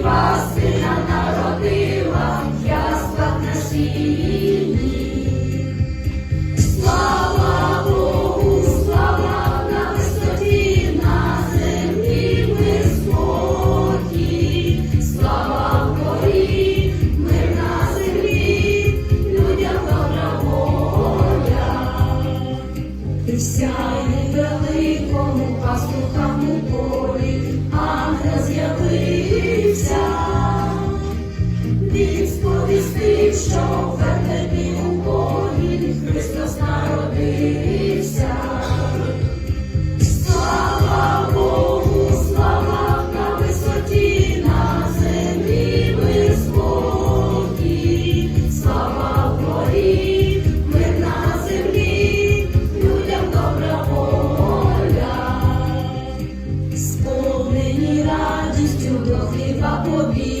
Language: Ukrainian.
Діва сина народила, я на сіні. Слава Богу, слава на висоті, на землі ми спокій, слава горі, мир на землі, людям добра воля. Ти вся великому пастухам у полі. Baba Bhi.